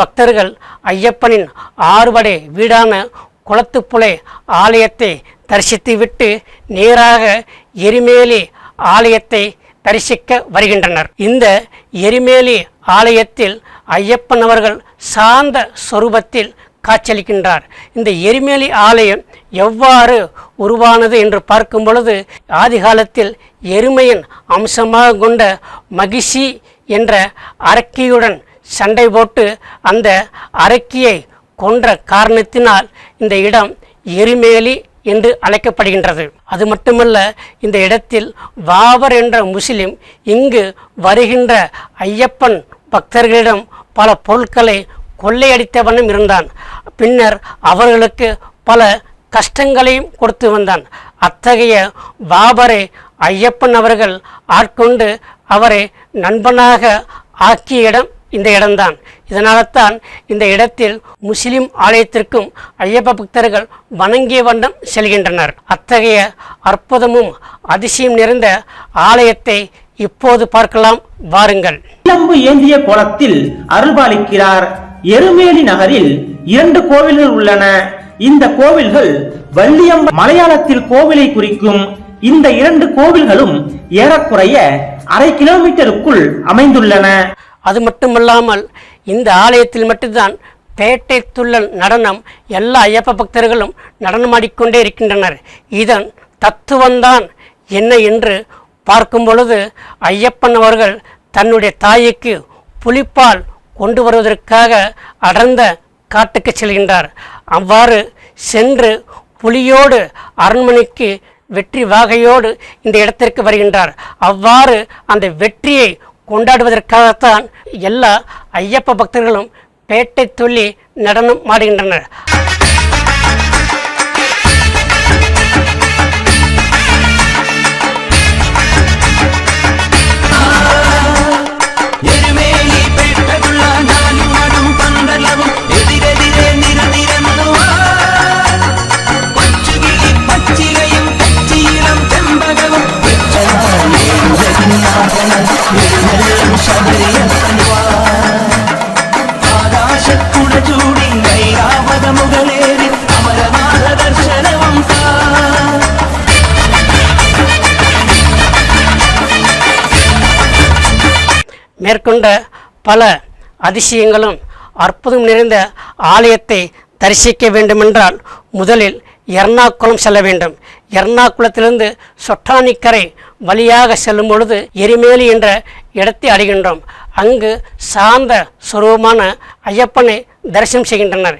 பக்தர்கள் ஐயப்பனின் ஆறுபடை வீடான குளத்துப்புலை ஆலயத்தை தரிசித்துவிட்டு நேராக எரிமேலி ஆலயத்தை தரிசிக்க வருகின்றனர். இந்த எரிமேலி ஆலயத்தில் ஐயப்பன் அவர்கள் சாந்த சொரூபத்தில் காட்சியளிக்கின்றார். இந்த எரிமேலி ஆலயம் எவ்வாறு உருவானது என்று பார்க்கும் பொழுது ஆதிகாலத்தில் எருமையின் அம்சமாக கொண்ட மகிஷி என்ற அரக்கியுடன் சண்டை போட்டு அந்த அரக்கியை கொன்ற காரணத்தினால் இந்த இடம் எரிமேலி என்று அழைக்கப்படுகின்றது. அது மட்டுமல்ல இந்த இடத்தில் வாவர் என்ற முஸ்லிம் இங்கு வருகின்ற ஐயப்பன் பக்தர்களிடம் பல பொருட்களை கொள்ளையடித்த வண்ணம் இருந்தான். பின்னர் அவர்களுக்கு பல கஷ்டங்களையும் கொடுத்து வந்தான். அத்தகைய பாபரை ஐயப்பன் அவர்கள் ஆட்கொண்டு அவரை நண்பனாக ஆக்கிய இடம் இந்த இடம்தான். இதனால்தான் இந்த இடத்தில் முஸ்லிம் ஆலயத்திற்கும் ஐயப்ப பக்தர்கள் வணங்கிய வண்ணம் செல்கின்றனர். அத்தகைய அற்புதமும் அதிசயம் நிறைந்த ஆலயத்தை இப்போது பார்க்கலாம். வாருங்கள். இளம்பு ஏந்திய கோலத்தில் அருள்பாலிக்கிறார். எருமேலி நகரில் இரண்டு கோவில்கள் உள்ளன. இந்த கோவில்கள் வள்ளியம்ப மலையாளத்தில் கோவிலை குறிக்கும். இந்த இரண்டு கோவில்களும் ஏறக்குறைய அரை கிலோமீட்டருக்குள் அமைந்துள்ளன. அது மட்டுமல்லாமல் இந்த ஆலயத்தில் மட்டும்தான் பேட்டை துள்ளல் நடனம் எல்லா ஐயப்ப பக்தர்களும் நடனமாடிக்கொண்டே இருக்கின்றனர். இதன் தத்துவம்தான் என்ன என்று பார்க்கும் பொழுது ஐயப்பன் அவர்கள் தன்னுடைய தாய்க்கு புலிப்பால் கொண்டு வருவதற்காக அடர்ந்த காட்டுக்கு செல்கின்றார். அவ்வாறு சென்று புலியோடு அரண்மனைக்கு வெற்றி வாகையோடு இந்த இடத்திற்கு வருகின்றார். அவ்வாறு அந்த வெற்றியை கொண்டாடுவதற்காகத்தான் எல்லா ஐயப்ப பக்தர்களும் பேட்டை துள்ளி நடனம் ஆடுகின்றனர். மேற்கொண்ட பல அதிசயங்களும் அற்புதம் நிறைந்த ஆலயத்தை தரிசிக்க வேண்டுமென்றால் முதலில் எர்ணாகுளம் செல்ல வேண்டும். எர்ணாகுளத்திலிருந்து சொட்டானிக்கரை வழியாக செல்லும் பொழுது எரிமேலி என்ற இடத்தை அடைகின்றோம். அங்கு சாந்த சுரூபமான ஐயப்பனை தரிசனம் செய்கின்றனர்.